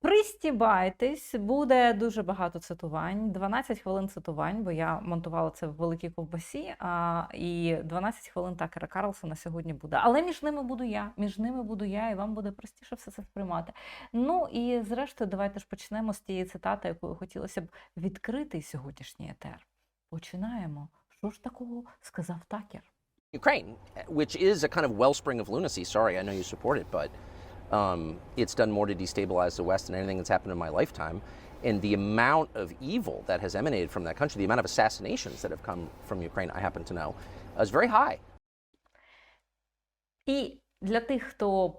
Пристібайтесь, буде дуже багато цитувань, 12 хвилин цитувань, бо я монтувала це в великій ковбасі, а, і 12 хвилин Такера Карлсона сьогодні буде. Але між ними буду я, між ними буду я, і вам буде простіше все це сприймати. Ну і зрештою, давайте ж почнемо з тієї цитати, якою хотілося б відкрити сьогоднішній етер. Починаємо. Що ж такого сказав Такер? Ukraine, which is a kind of wellspring of lunacy. Sorry, I know you support it, but um, it's done more to destabilize the West than anything that's happened in my lifetime. And the amount of evil that has emanated from that country, the amount of assassinations that have come from Ukraine, I happen to know, is very high. І для тих, хто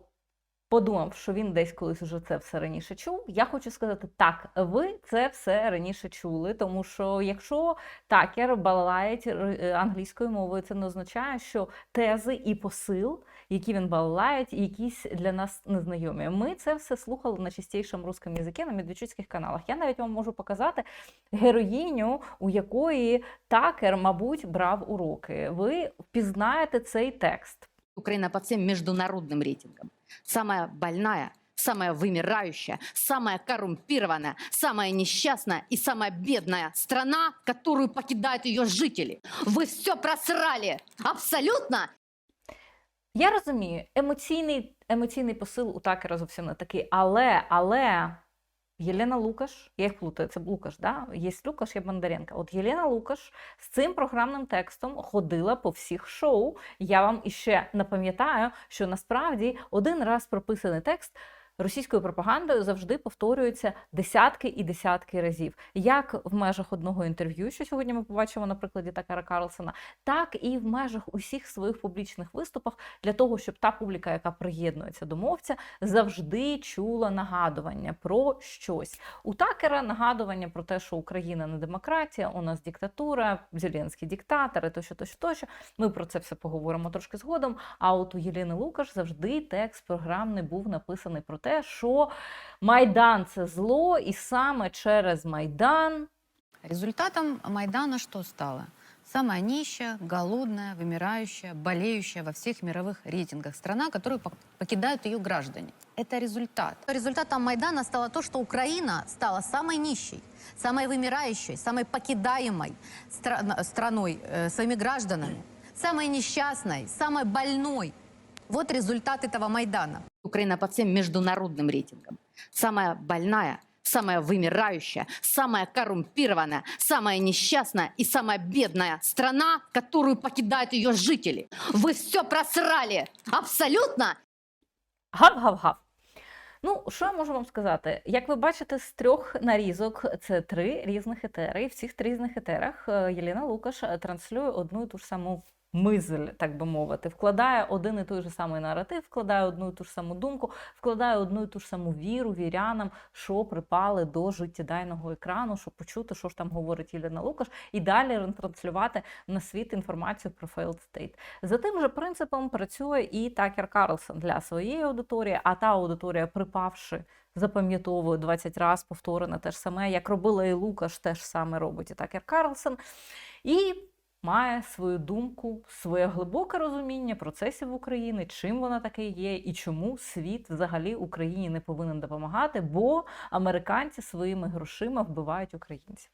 подумав, що він десь колись уже це все раніше чув, я хочу сказати, так, ви це все раніше чули, тому що якщо такер балалають р- англійською мовою, це не означає, що тези і посил, які він балалають, якісь для нас незнайомі. Ми це все слухали на чистішому русскому язикі на медведчуцьких каналах. Я навіть вам можу показати героїню, у якої такер, мабуть, брав уроки. Ви впізнаєте цей текст. Украина по всем международным рейтингам. Самая больная, самая вымирающая, самая коррумпированная, самая несчастная и самая бедная страна, которую покидают ее жители. Вы все просрали! Абсолютно! Я розумію, емоційний, емоційний посил у Такера зовсім не такий. Але, але Єлена Лукаш, я їх плутаю, це Лукаш, да? Є Лукаш, є Бондаренко. От Єлена Лукаш з цим програмним текстом ходила по всіх шоу. Я вам іще напам'ятаю, що насправді один раз прописаний текст. Російською пропагандою завжди повторюється десятки і десятки разів, як в межах одного інтерв'ю, що сьогодні ми побачимо на прикладі Такара Карлсона, так і в межах усіх своїх публічних виступах для того, щоб та публіка, яка приєднується до мовця, завжди чула нагадування про щось. У Такера нагадування про те, що Україна не демократія, у нас диктатура, Зеленський диктатор, і тощо, тощо, тощо. Ми про це все поговоримо трошки згодом. А от у Єліни Лукаш завжди текст програмний був написаний про те, що Майдан це зло, і саме через Майдан. Результатом Майдана что стало? Самая нищая, голодная, вымирающая, болеющая во всех мировых рейтингах страна, которую пок- покидают ее граждане. Это результат. Результатом Майдана стало то, что Украина стала самой нищей, самой вымирающей, самой покидаемой стра- страной э, своими гражданами, самой несчастной, самой больной. Вот результат этого Майдана. Украина по всем международным рейтингам. Самая больная, самая вымирающая, самая коррумпированная, самая несчастная и самая бедная страна, которую покидают ее жители. Вы все просрали! Абсолютно! Гав-гав-гав. Ну, що я можу вам сказати? Як ви бачите, з трьох нарізок це три різних етери. І в цих три різних етерах е, Єліна Лукаш е, транслює одну і ту ж саму мизель, так би мовити, вкладає один і той же самий наратив, вкладає одну і ту ж саму думку, вкладає одну і ту ж саму віру вірянам, що припали до життєдайного екрану, щоб почути, що ж там говорить Єліна Лукаш, і далі ретранслювати на світ інформацію про failed state. За тим же принципом працює і Такер Карлсон для своєї аудиторії, а та аудиторія, припавши, запам'ятовує 20 разів повторене те ж саме, як робила і Лукаш, теж саме робить і Такер Карлсон. І має свою думку, своє глибоке розуміння процесів України, чим вона таке є, і чому світ взагалі Україні не повинен допомагати, бо американці своїми грошима вбивають українців.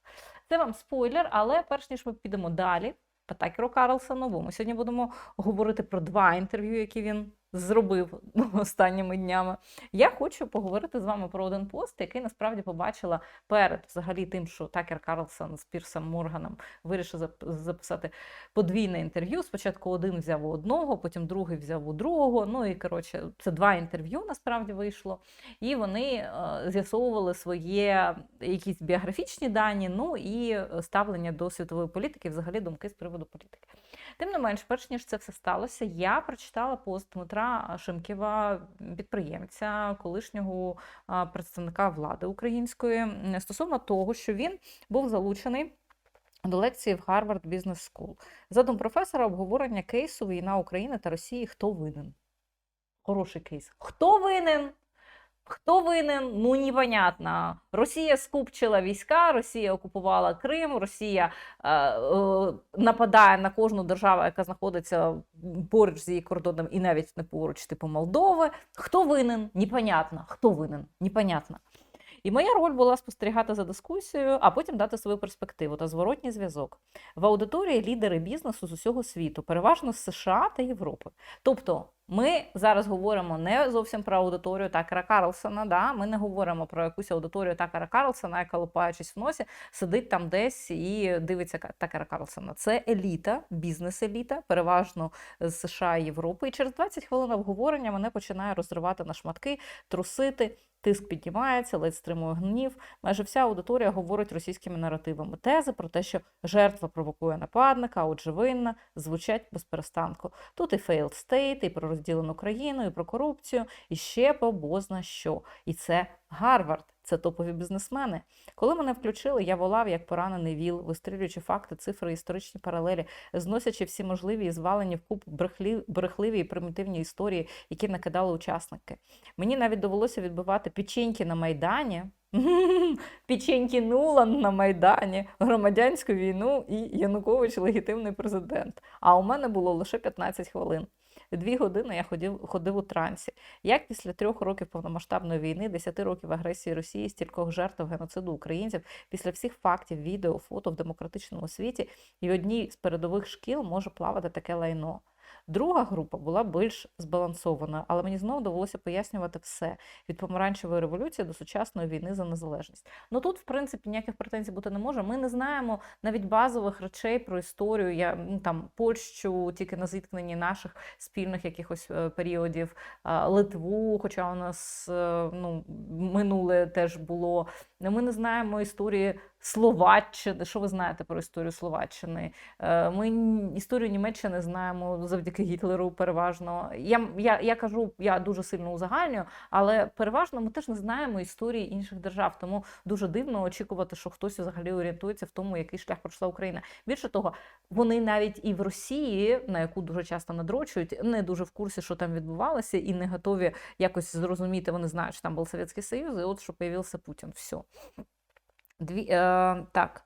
Це вам спойлер, але перш ніж ми підемо далі, Патакеру Карлсону, бо ми сьогодні будемо говорити про два інтерв'ю, які він зробив останніми днями. Я хочу поговорити з вами про один пост, який насправді побачила перед взагалі тим, що Такер Карлсон з Пірсом Морганом вирішив записати подвійне інтерв'ю. Спочатку один взяв у одного, потім другий взяв у другого. Ну і коротше, це два інтерв'ю насправді вийшло. І вони е, з'ясовували своє якісь біографічні дані, ну і ставлення до світової політики, взагалі думки з приводу політики. Тим не менш, перш ніж це все сталося, я прочитала пост Дмитра Шимківа, підприємця, колишнього представника влади української, стосовно того, що він був залучений. До лекції в Гарвард Бізнес Скул Задум професора обговорення кейсу війна України та Росії. Хто винен? Хороший кейс. Хто винен? Хто винен? Ну, непонятно. Росія скупчила війська, Росія окупувала Крим, Росія е, е, нападає на кожну державу, яка знаходиться поруч з її кордоном, і навіть не поруч, типу Молдови. Хто винен? Непонятно. Хто винен? Непонятно. І моя роль була спостерігати за дискусією, а потім дати свою перспективу та зворотній зв'язок. В аудиторії лідери бізнесу з усього світу, переважно з США та Європи. Тобто, ми зараз говоримо не зовсім про аудиторію Такера Карлсона. Да? Ми не говоримо про якусь аудиторію Такера Карлсона, яка лупаючись в носі, сидить там десь і дивиться Такера Карлсона. Це еліта, бізнес-еліта, переважно з США і Європи. І через 20 хвилин обговорення мене починає розривати на шматки, трусити. Тиск піднімається, ледь стримує гнів. Майже вся аудиторія говорить російськими наративами. Тези про те, що жертва провокує нападника, отже винна, звучать без перестанку. Тут і failed state, і про розділену країну, і про корупцію, і ще побозна що. І це Гарвард, це топові бізнесмени. Коли мене включили, я волав як поранений віл, вистрілюючи факти, цифри, історичні паралелі, зносячи всі можливі і звалені в куб брехлі, брехливі і примітивні історії, які накидали учасники. Мені навіть довелося відбивати печеньки на Майдані. Печеньки Нулан на Майдані, громадянську війну і Янукович легітимний президент. А у мене було лише 15 хвилин. Дві години я ходив, ходив у трансі. Як після трьох років повномасштабної війни, 10 років агресії Росії, стількох жертв геноциду українців, після всіх фактів, відео, фото в демократичному світі, і одній з передових шкіл може плавати таке лайно. Друга група була більш збалансованою, але мені знову довелося пояснювати все від помаранчевої революції до сучасної війни за незалежність. Ну тут, в принципі, ніяких претензій бути не може. Ми не знаємо навіть базових речей про історію. Я там Польщу тільки на зіткненні наших спільних якихось е, періодів, Литву, хоча у нас е, ну, минуле теж було. Ми не знаємо історії Словаччини. Що ви знаєте про історію Словаччини? Е, Ми історію Німеччини знаємо завдяки Гітлеру переважно. Я, я, я кажу, я дуже сильно узагальнюю, але переважно ми теж не знаємо історії інших держав. Тому дуже дивно очікувати, що хтось взагалі орієнтується в тому, який шлях пройшла Україна. Більше того, вони навіть і в Росії, на яку дуже часто надрочують, не дуже в курсі, що там відбувалося, і не готові якось зрозуміти. Вони знають, що там був Совєтський Союз, і от що появився Путін. Все. Дві, е, так.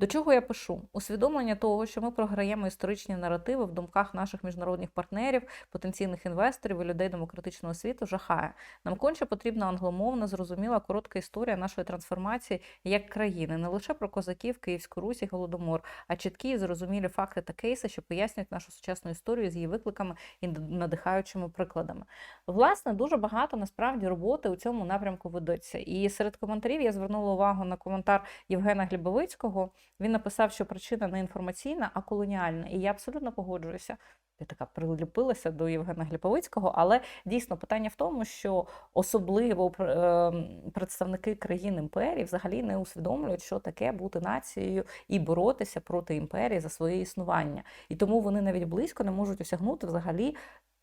До чого я пишу? Усвідомлення того, що ми програємо історичні наративи в думках наших міжнародних партнерів, потенційних інвесторів і людей демократичного світу жахає. Нам конче потрібна англомовна, зрозуміла, коротка історія нашої трансформації як країни, не лише про козаків, Київську Русь і Голодомор, а чіткі і зрозумілі факти та кейси, що пояснюють нашу сучасну історію з її викликами і надихаючими прикладами. Власне, дуже багато насправді роботи у цьому напрямку ведеться. І серед коментарів я звернула увагу на коментар Євгена Глібовицького. Він написав, що причина не інформаційна, а колоніальна. І я абсолютно погоджуюся. Я така приліпилася до Євгена Гліповицького, але дійсно питання в тому, що особливо ем, представники країн імперії взагалі не усвідомлюють, що таке бути нацією і боротися проти імперії за своє існування. І тому вони навіть близько не можуть осягнути взагалі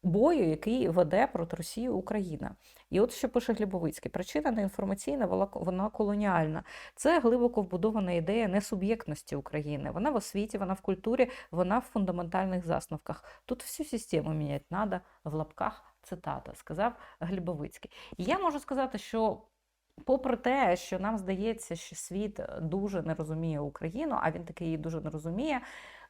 бою, який веде проти Росії Україна. І от що пише Глібовицький: причина не інформаційна, вона- колоніальна. Це глибоко вбудована ідея несуб'єктності України. Вона в освіті, вона в культурі, вона в фундаментальних засновках. Тут всю систему міняти треба в лапках. Цитата сказав Глібовицький. І я можу сказати, що. Попри те, що нам здається, що світ дуже не розуміє Україну, а він таки її дуже не розуміє,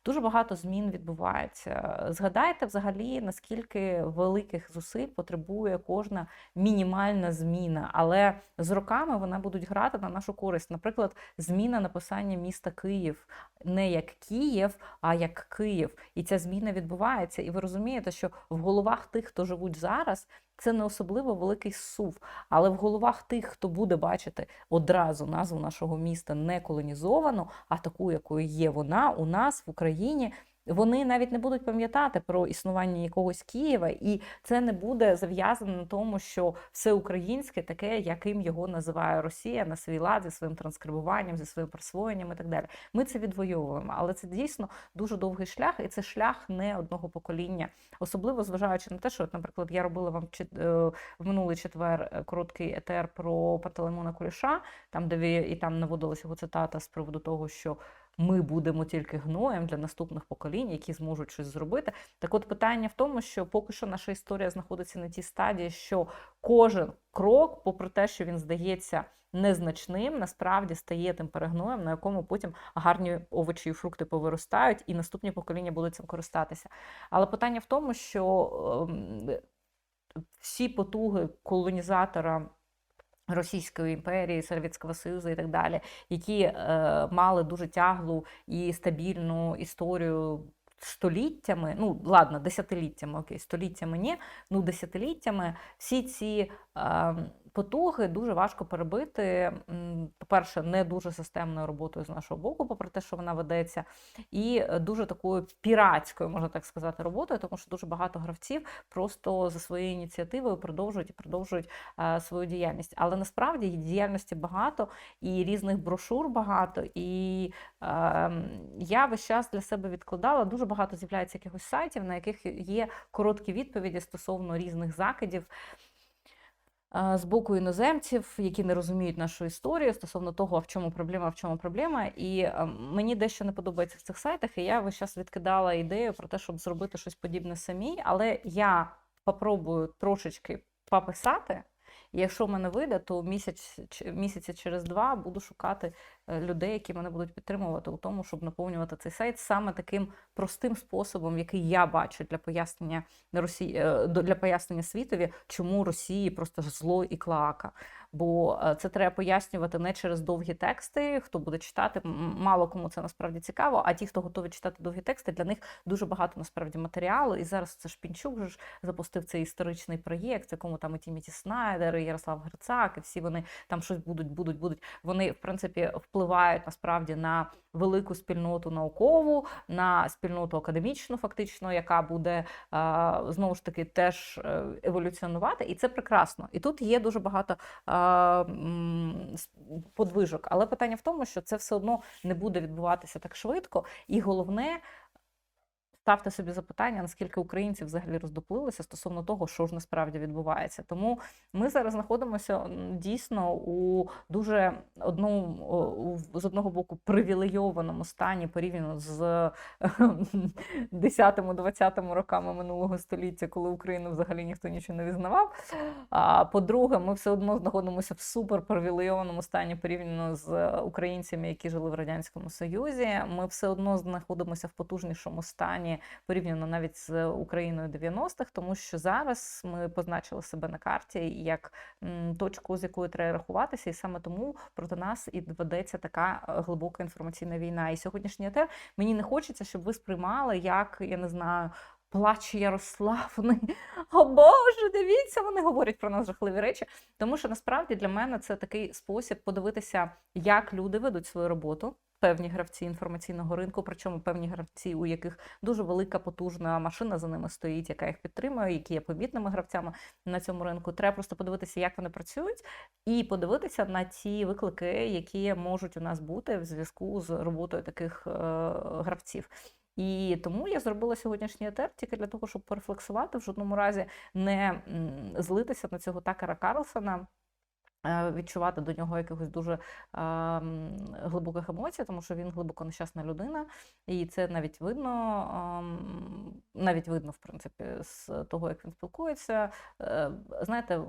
дуже багато змін відбувається. Згадайте взагалі, наскільки великих зусиль потребує кожна мінімальна зміна, але з роками вона будуть грати на нашу користь. Наприклад, зміна написання міста Київ не як Київ, а як Київ. І ця зміна відбувається. І ви розумієте, що в головах тих, хто живуть зараз, це не особливо великий сув. Але в головах тих, хто буде бачити одразу назву нашого міста не колонізовану, а таку, якою є вона у нас в Україні. Вони навіть не будуть пам'ятати про існування якогось Києва, і це не буде зав'язано на тому, що все українське таке, яким його називає Росія на свій лад зі своїм транскрибуванням, зі своїм присвоєнням і так далі. Ми це відвоюємо, але це дійсно дуже довгий шлях, і це шлях не одного покоління, особливо зважаючи на те, що, наприклад, я робила вам чет- е, в минулий четвер е, короткий етер про Пантелеймона Куліша, там де ви і там наводилася його цитата з приводу того, що ми будемо тільки гноєм для наступних поколінь, які зможуть щось зробити. Так от питання в тому, що поки що наша історія знаходиться на тій стадії, що кожен крок, попри те, що він здається незначним, насправді стає тим перегноєм, на якому потім гарні овочі і фрукти повиростають, і наступні покоління будуть цим користатися. Але питання в тому, що ем, всі потуги колонізатора Російської імперії, Совєтського Союзу і так далі, які е, мали дуже тяглу і стабільну історію століттями, ну ладно, десятиліттями, окей, століттями ні, ну десятиліттями, всі ці е, потуги дуже важко перебити. По-перше, не дуже системною роботою з нашого боку, попри те, що вона ведеться, і е, дуже такою піратською, можна так сказати, роботою, тому що дуже багато гравців просто за своєю ініціативою продовжують і продовжують е, свою діяльність. Але насправді діяльності багато, і різних брошур багато. І е, я весь час для себе відкладала. Дуже багато з'являється якихось сайтів, на яких є короткі відповіді стосовно різних закидів. З боку іноземців, які не розуміють нашу історію стосовно того, в чому проблема, в чому проблема. І мені дещо не подобається в цих сайтах, і я весь час відкидала ідею про те, щоб зробити щось подібне самій. Але я попробую трошечки пописати. І якщо в мене вийде, то місяць, місяця через два буду шукати людей, які мене будуть підтримувати у тому, щоб наповнювати цей сайт саме таким простим способом, який я бачу для пояснення Росії е, для пояснення світові, чому Росії просто зло і клоака. Бо е, це треба пояснювати не через довгі тексти. Хто буде читати, мало кому це насправді цікаво. А ті, хто готові читати довгі тексти, для них дуже багато насправді матеріалу. І зараз це ж Пінчук же ж запустив цей історичний проєкт, в якому там і Тімоті Снайдер, і Ярослав Грицак, і всі вони там щось будуть, будуть, будуть. Вони в принципі впливають насправді на велику спільноту наукову, на спільноту академічну, фактично, яка буде знову ж таки теж е, еволюціонувати, і це прекрасно. І тут є дуже багато а, подвижок. Але питання в тому, що це все одно не буде відбуватися так швидко, і головне. Ставте собі запитання, наскільки українці взагалі роздоплилися стосовно того, що ж насправді відбувається. Тому ми зараз знаходимося дійсно у дуже одному з одного боку привілейованому стані порівняно з 10-20 роками минулого століття, коли Україну взагалі ніхто нічого не визнавав. А по-друге, ми все одно знаходимося в суперпривілейованому стані порівняно з українцями, які жили в радянському Союзі. Ми все одно знаходимося в потужнішому стані порівняно навіть з Україною 90-х, тому що зараз ми позначили себе на карті як точку, з якою треба рахуватися, і саме тому проти нас і ведеться така е, глибока інформаційна війна. І сьогоднішній етер мені не хочеться, щоб ви сприймали як я не знаю. Плач Ярославни, о Боже, дивіться, вони говорять про нас жахливі речі. Тому що насправді для мене це такий спосіб подивитися, як люди ведуть свою роботу. Певні гравці інформаційного ринку, причому певні гравці, у яких дуже велика потужна машина за ними стоїть, яка їх підтримує, які є помітними гравцями на цьому ринку. Треба просто подивитися, як вони працюють, і подивитися на ті виклики, які можуть у нас бути в зв'язку з роботою таких е, гравців. І тому я зробила сьогоднішній етер тільки для того, щоб порефлексувати, в жодному разі не злитися на цього Такера Карлсона. Е, Відчувати до нього якихось дуже глибоких емоцій, тому що він глибоко нещасна людина, і це навіть видно, навіть видно, в принципі, з того, як він спілкується. Е, Знаєте,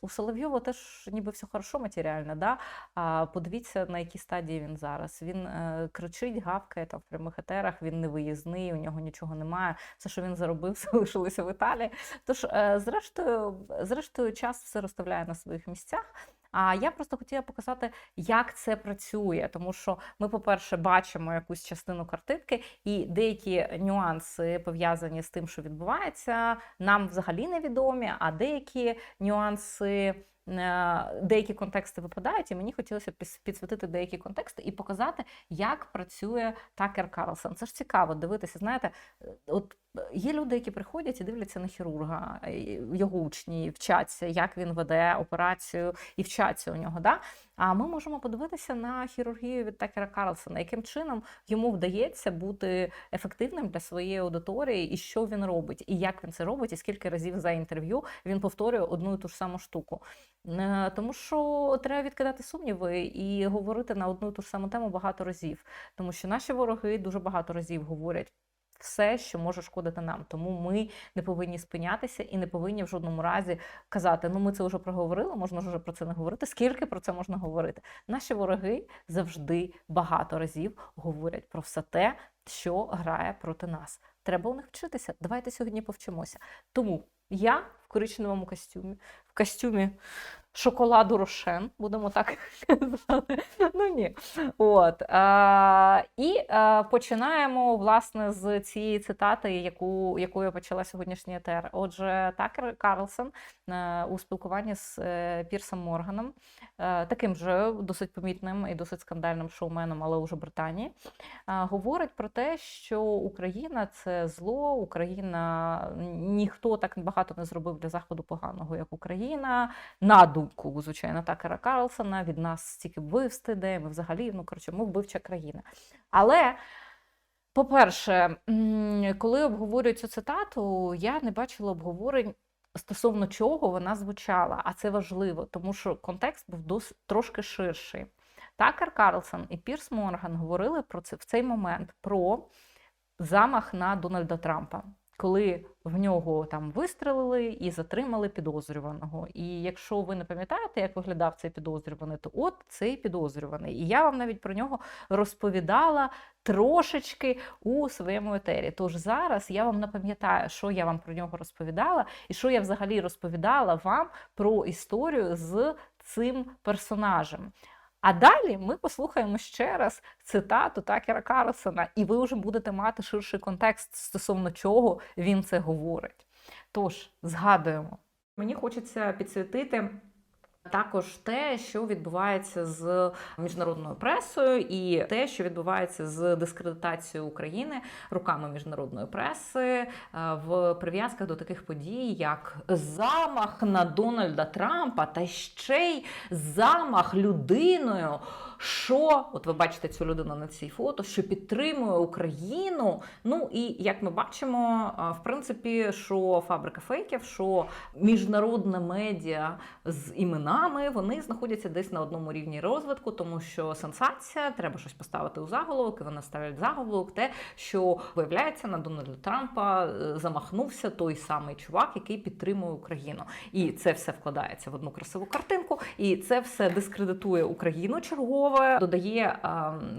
у Соловйова теж ніби все хорошо матеріально, да? а подивіться, на якій стадії він зараз. Він е, кричить, гавкає там в прямих етерах, він не виїзний, у нього нічого немає. Все, що він заробив, залишилося в Італії. Тож, зрештою, зрештою, час все розставляє на своїх місцях. А я просто хотіла показати, як це працює, тому що ми, по-перше, бачимо якусь частину картинки, і деякі нюанси пов'язані з тим, що відбувається, нам взагалі невідомі, а деякі нюанси. Е, Деякі контексти випадають, і мені хотілося підсвітити деякі контексти і показати, як працює Такер Карлсон. Це ж цікаво дивитися. Знаєте, е, от е, є люди, які приходять і дивляться на хірурга, його учні, вчаться, як він веде операцію, і вчаться у нього. Да? А ми можемо подивитися на хірургію від Такера Карлсона, яким чином йому вдається бути ефективним для своєї аудиторії, і що він робить, і як він це робить, і скільки разів за інтерв'ю він повторює одну і ту ж саму штуку. Е, Тому що треба відкидати сумніви і говорити на одну і ту ж саму тему багато разів, тому що наші вороги дуже багато разів говорять. Все, що може шкодити нам, тому ми не повинні спинятися і не повинні в жодному разі казати: ну ми це вже проговорили, можна вже про це не говорити. Скільки про це можна говорити? Наші вороги завжди багато разів говорять про все те, що грає проти нас. Треба у них вчитися. Давайте сьогодні повчимося. Тому я в коричневому костюмі, в костюмі шоколаду Рошен, будемо так казати. Ну ні. От. Е, і е, починаємо власне з цієї цитати, яку, якою почала сьогоднішній етер. Отже, Такер Карлсон е, у спілкуванні з е, Пірсом Морганом, е, таким же досить помітним і досить скандальним шоуменом, але уже Британії, говорить про те, що Україна це зло, Україна ніхто так багато не зробив для заходу поганого, як Україна. На думку, звичайно, Такера Карлсона, від нас стільки вбивств іде, ми взагалі, ну коротше, ми вбивча країна. Але. По-перше, коли обговорюють цю цитату, я не бачила обговорень стосовно чого вона звучала, а це важливо, тому що контекст був дос, трошки ширший. Такер Карлсон і Пірс Морган говорили про це в цей момент про замах на Дональда Трампа, коли в нього там вистрелили і затримали підозрюваного. І якщо ви не пам'ятаєте, як виглядав цей підозрюваний, то от цей підозрюваний. І я вам навіть про нього розповідала трошечки у своєму етері. Тож зараз я вам напам'ятаю, що я вам про нього розповідала, і що я взагалі розповідала вам про історію з цим персонажем. А далі ми послухаємо ще раз цитату Такера Карлсона, і ви вже будете мати ширший контекст стосовно чого він це говорить. Тож, згадуємо. Мені хочеться підсвітити. Також те, що відбувається з міжнародною пресою, і те, що відбувається з дискредитацією України руками міжнародної преси е, в прив'язках до таких подій, як замах на Дональда Трампа, та ще й замах людиною, що от ви бачите цю людину на цій фото, що підтримує Україну. Ну і як ми бачимо, в принципі, що фабрика фейків, що міжнародне медіа з іменами вони знаходяться десь на одному рівні розвитку, тому що сенсація, треба щось поставити у заголовок, і вони ставлять заголовок, те, що виявляється на Дональда Трампа е, замахнувся той самий чувак, який підтримує Україну. І це все вкладається в одну красиву картинку, і це все дискредитує Україну чергове, додає е,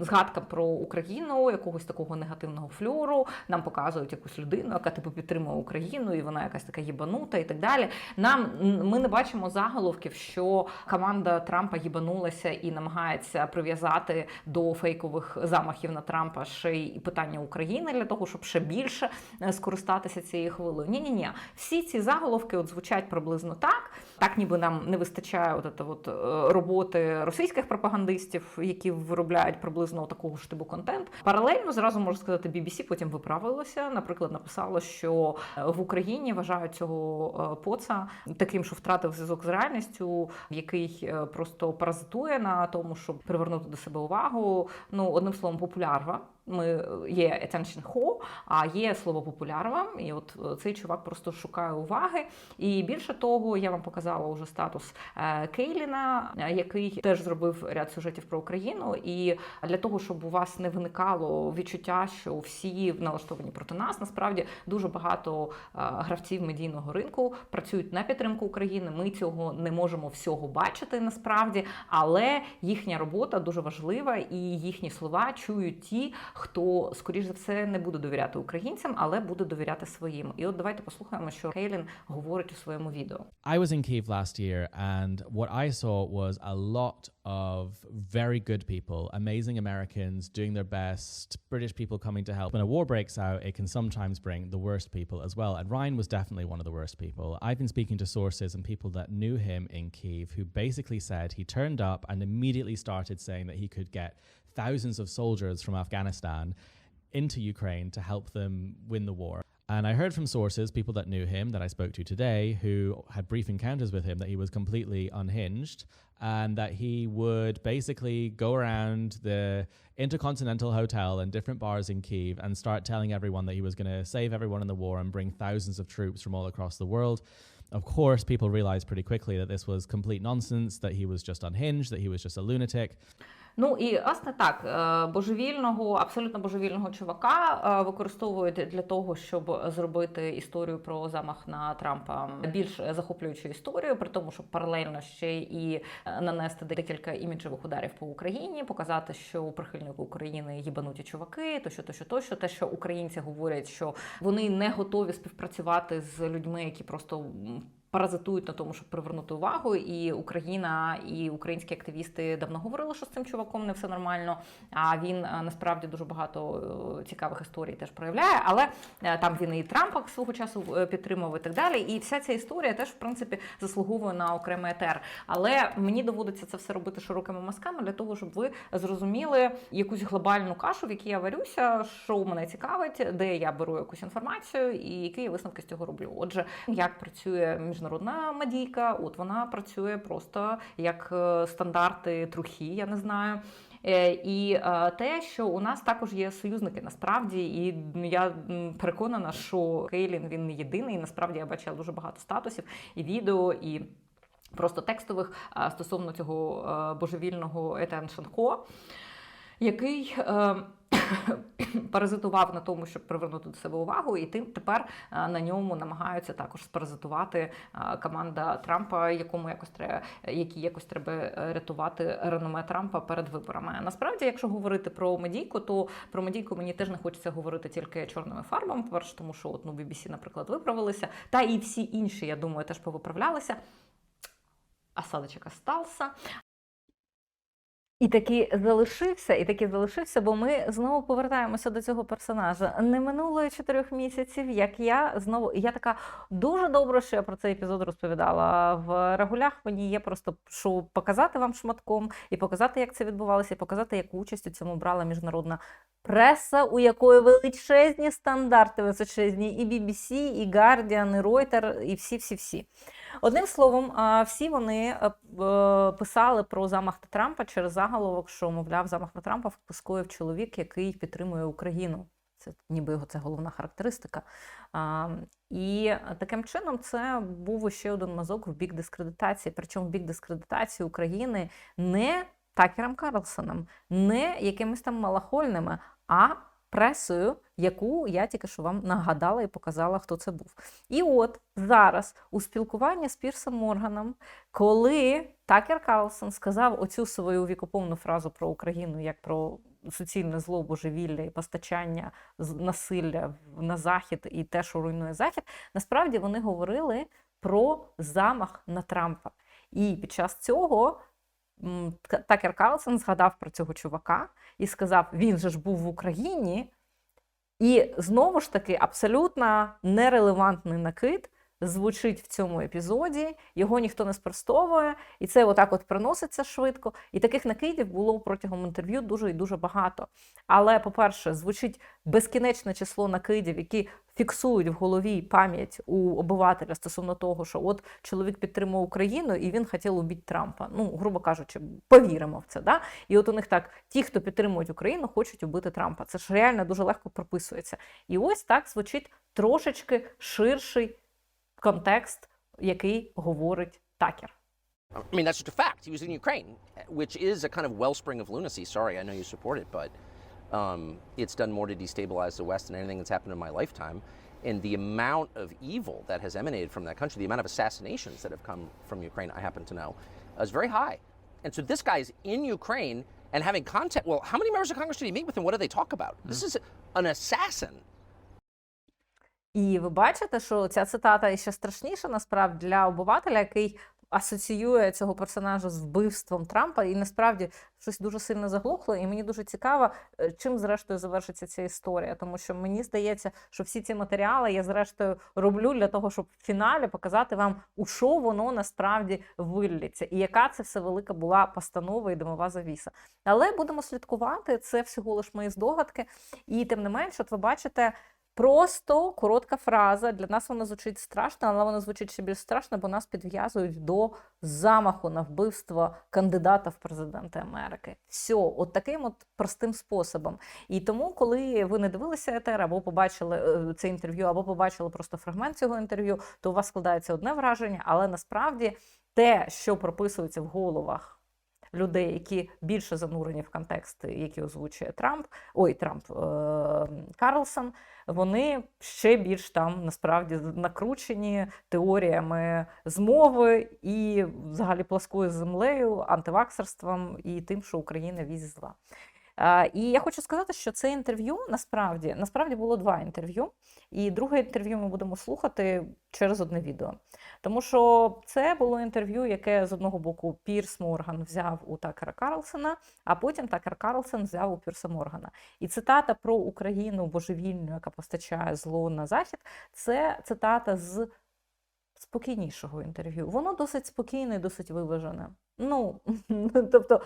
згадка про Україну, якогось такого негативного флюру. Нам показують якусь людину, яка типу підтримує Україну, і вона якась така їбанута і так далі. Нам ми не бачимо заголовків, що команда Трампа їбанулася і намагається прив'язати до фейкових замахів на Трампа ще й питання України для того, щоб ще більше е, скористатися цією хвилею. Ні, ні, ні. Всі ці заголовки от звучать приблизно так. Так, ніби нам не вистачає от, от, е, роботи російських пропагандистів, які виробляють приблизно такого ж типу контент. Паралельно зразу можу сказати, BBC потім виправилося. Наприклад, написало, що е, в Україні вважають цього е, поца таким, що втратив зв'язок з реальністю, який е, просто паразитує на тому, щоб привернути до себе увагу. Ну, одним словом, популярва. Ми є attention whore, а є слово популярва, і от е, цей чувак просто шукає уваги. І більше того, я вам показала вже статус е, Кейліна, е, який теж зробив ряд сюжетів про Україну. І для того, щоб у вас не виникало відчуття, що всі налаштовані проти нас, насправді дуже багато гравців медійного ринку працюють на підтримку України. Ми цього не можемо всього бачити насправді, але їхня робота дуже важлива, і їхні слова чують ті, хто скоріш за все не буде довіряти українцям, але буде довіряти своїм. І от давайте послухаємо, що Кейлін говорить у своєму відео. I was in Kiev last year, and what I saw was a lot of very good people, amazing Americans doing their best, British people coming to help. When a war breaks out, it can sometimes bring the worst people as well. And Ryan was definitely one of the worst people. I've been speaking to sources and people that knew him in Kiev who basically said he turned up and immediately started saying that he could get thousands of soldiers from Afghanistan into Ukraine to help them win the war. And I heard from sources, people that knew him that I spoke to today, who had brief encounters with him, that he was completely unhinged and that he would basically go around the Intercontinental Hotel and different bars in Kiev and start telling everyone that he was going to save everyone in the war and bring thousands of troops from all across the world. Of course, people realized pretty quickly that this was complete nonsense, that he was just unhinged, that he was just a lunatic. Ну і власне так, е, божевільного, абсолютно божевільного чувака е, використовують для того, щоб зробити історію про замах на Трампа більш захоплюючу історію, при тому, щоб паралельно ще і е, нанести декілька іміджевих ударів по Україні, показати, що прихильники України їбануті чуваки, тощо, тощо, тощо, те, що українці говорять, що вони не готові співпрацювати з людьми, які просто паразитують на тому, щоб привернути увагу. І Україна і українські активісти давно говорили, що з цим чуваком не все нормально. А він е, насправді дуже багато е, цікавих історій теж проявляє. Але е, там він і Трампа свого часу підтримував і так далі. І вся ця історія теж, в принципі, заслуговує на окремий етер. Але мені доводиться це все робити широкими мазками для того, щоб ви зрозуміли якусь глобальну кашу, в якій я варюся, що мене цікавить, де я беру якусь інформацію, і які я висновки з цього роблю. Отже, як працює міжнародна медійка, от вона працює просто як е, стандарти трухи, я не знаю. Е, І е, те, що у нас також є союзники насправді, і я переконана, що Кейлін він єдиний. І насправді я бачила дуже багато статусів і відео, і просто текстових стосовно цього божевільного Етен Шанхо, який паразитував на тому, щоб привернути до себе увагу, і тим тепер е, на ньому намагаються також спаразитувати е, команда Трампа, якому якось треба, які якось треба е, рятувати реноме Трампа перед виборами. Насправді, якщо говорити про медійку, то про медійку мені теж не хочеться говорити тільки чорними фарбами. Перш тому, що от, ну, BBC, наприклад, виправилися, та і всі інші, я думаю, теж повиправлялися. Осадочок остався. І таки залишився, і таки залишився, бо ми знову повертаємося до цього персонажа. Не минуло чотирьох місяців, як я знову. Я така дуже добре, що я про цей епізод розповідала. В регулях мені є просто що показати вам шматком, і показати, як це відбувалося, і показати, яку участь у цьому брала міжнародна преса, у якої величезні стандарти височезні, і BBC, і Guardian, і Reuters, і всі-всі-всі. Одним словом, всі вони е, е, писали про замах Трампа через заголовок, що, мовляв, замах на Трампа скоїв чоловік, який підтримує Україну. Це ніби його це головна характеристика. А, і таким чином це був ще один мазок в бік дискредитації. Причому в бік дискредитації України не Такером Карлсоном, не якимись там малахольними, а пресою, яку я тільки що вам нагадала і показала, хто це був. І от зараз у спілкуванні з Пірсом Морганом, коли Такер Карлсон сказав оцю свою вікоповну фразу про Україну як про суцільне зло, божевілля і постачання насилля на захід і те, що руйнує захід, насправді вони говорили про замах на Трампа. І під час цього Такер Карлсон згадав про цього чувака і сказав: він же ж був в Україні. І знову ж таки абсолютно нерелевантний накид звучить в цьому епізоді, його ніхто не спростовує, і це отак от приноситься швидко. І таких накидів було протягом інтерв'ю дуже і дуже багато. Але, по-перше, звучить безкінечне число накидів, які фіксують в голові пам'ять у обивателя стосовно того, що от чоловік підтримував Україну і він хотів убити Трампа. Ну, грубо кажучи, повіримо в це. Да? І от у них так: ті, хто підтримують Україну, хочуть убити Трампа. Це ж реально дуже легко прописується. І ось так звучить трошечки ширший контекст, який говорить Такер. I mean, that's just a fact. He was in Ukraine, which is a kind of wellspring of lunacy. Sorry, I know you support it, but um, it's done more to destabilize the West than anything that's happened in my lifetime. And the amount of evil that has emanated from that country, the amount of assassinations that have come from Ukraine, I happen to know, is very high. And so this guy is in Ukraine and having contact. Well, how many members of Congress did he meet with, and what did they talk about? Mm-hmm. This is an assassin. І ви бачите, що ця цитата ще страшніша насправді для обивателя, який асоціює цього персонажа з вбивством Трампа, і насправді щось дуже сильно заглухло. І мені дуже цікаво, е, чим зрештою завершиться ця історія. Тому що мені здається, що всі ці матеріали я зрештою роблю для того, щоб в фіналі показати вам, у що воно насправді виллється, і яка це все велика була постанова і димова завіса. Але будемо слідкувати. Це всього лиш мої здогадки. І тим не менше, от ви бачите. Просто коротка фраза. Для нас вона звучить страшно, але вона звучить ще більш страшно, бо нас підв'язують до замаху на вбивство кандидата в президенти Америки. Все, от таким от простим способом. І тому, коли ви не дивилися етер, або побачили е, це інтерв'ю, або побачили просто фрагмент цього інтерв'ю, то у вас складається одне враження, але насправді те, що прописується в головах. Людей, які більше занурені в контекст, який озвучує Трамп, ой, Трамп е- Карлсон, вони ще більш там насправді накручені теоріями змови і взагалі плоскою землею, антиваксерством і тим, що Україна візь зла. І я хочу сказати, що це інтерв'ю насправді насправді було два інтерв'ю, і друге інтерв'ю ми будемо слухати через одне відео. Тому що це було інтерв'ю, яке з одного боку Пірс Морган взяв у Такера Карлсона, а потім Такер Карлсон взяв у Пірса Моргана. І цитата про Україну божевільну, яка постачає зло на захід, це цитата з спокійнішого інтерв'ю. Воно досить спокійне, і досить виважене. Ну, тобто,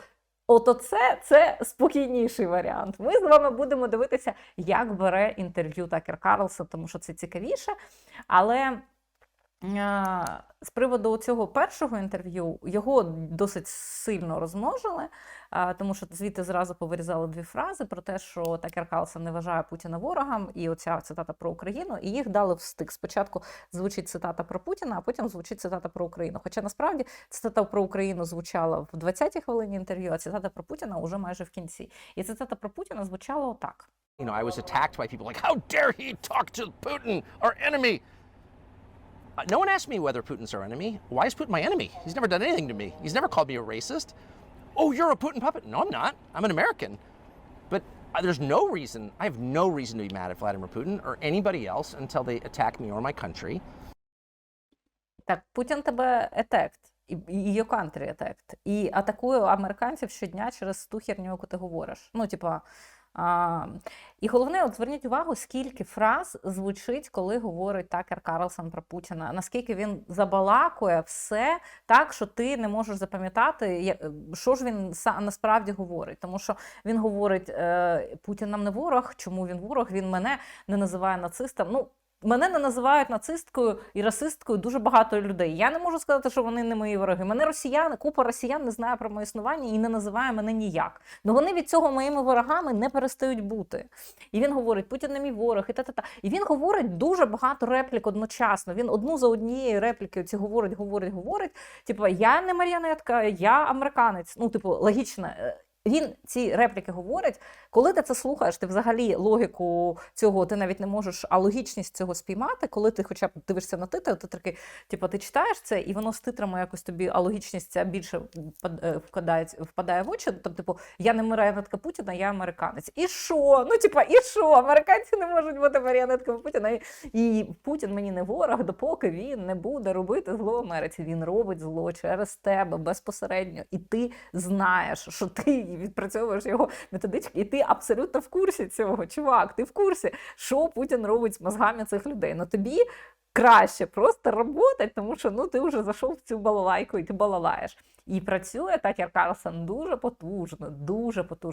от оце це спокійніший варіант. Ми з вами будемо дивитися, як бере інтерв'ю Такер Карлсон, тому що це цікавіше. Але з приводу цього першого інтерв'ю його досить сильно розмножили, тому що звідти зразу повирізали дві фрази про те, що Такер Карлсон не вважає Путіна ворогом, і оця цитата про Україну, і їх дали в стик. Спочатку звучить цитата про Путіна, а потім звучить цитата про Україну. Хоча насправді цитата про Україну звучала в 20-й хвилині інтерв'ю, а цитата про Путіна уже майже в кінці. І цитата про Путіна звучала отак. You know, I was attacked by people like, how dare he talk to Putin, our enemy? Uh, no one asked me whether Putin's our enemy. Why is Putin my enemy? He's never done anything to me. He's never called me a racist. Oh, you're a Putin puppet. No, I'm not. I'm an American. But uh, there's no reason, I have no reason to be mad at Vladimir Putin or anybody else until they attack me or my country. Так, Путін тебе етект, your country етект. І атакує американців щодня через ту херню, яку ти говориш. Ну, типа. А, і головне, от зверніть увагу, скільки фраз звучить, коли говорить Такер Карлсон про Путіна. Наскільки він забалакує все так, що ти не можеш запам'ятати, що ж він насправді говорить. Тому що він говорить: е, Путін нам не ворог. Чому він ворог? Він мене не називає нацистом. Ну, Мене не називають нацисткою і расисткою дуже багато людей. Я не можу сказати, що вони не мої вороги. Мене росіяни, купа росіян не знає про моє існування і не називає мене ніяк. Ну вони від цього моїми ворогами не перестають бути. І він говорить: Путін не мій ворог, і та-та-та. І він говорить дуже багато реплік одночасно. Він одну за однією репліки оці говорить, говорить, говорить. Типу, я не маріонетка, я американець. Ну, типу, логічно. Він ці репліки говорить, коли ти це слухаєш, ти взагалі логіку цього ти навіть не можеш, а логічність цього спіймати, коли ти хоча б дивишся на титри, ти такий, типу, ти читаєш це, і воно з титрами якось тобі, а логічність ця більше впад- е, впадає в очі. Тобто, типу, я не маріонетка Путіна, я американець. І що? Ну, типа, і що? Американці не можуть бути маріонетками Путіна. І Путін мені не ворог, допоки він не буде робити зло Америці. Він робить зло через тебе безпосередньо. І ти знаєш, що ти відпрацьовуєш його методички, і ти абсолютно в курсі цього. Чувак, ти в курсі, що Путін робить з мозгами цих людей. Ну тобі краще просто роботи, тому що ну ти вже зайшов в цю балалайку і ти балалаєш. І працює Такер Карлсон дуже потужно, дуже потужно.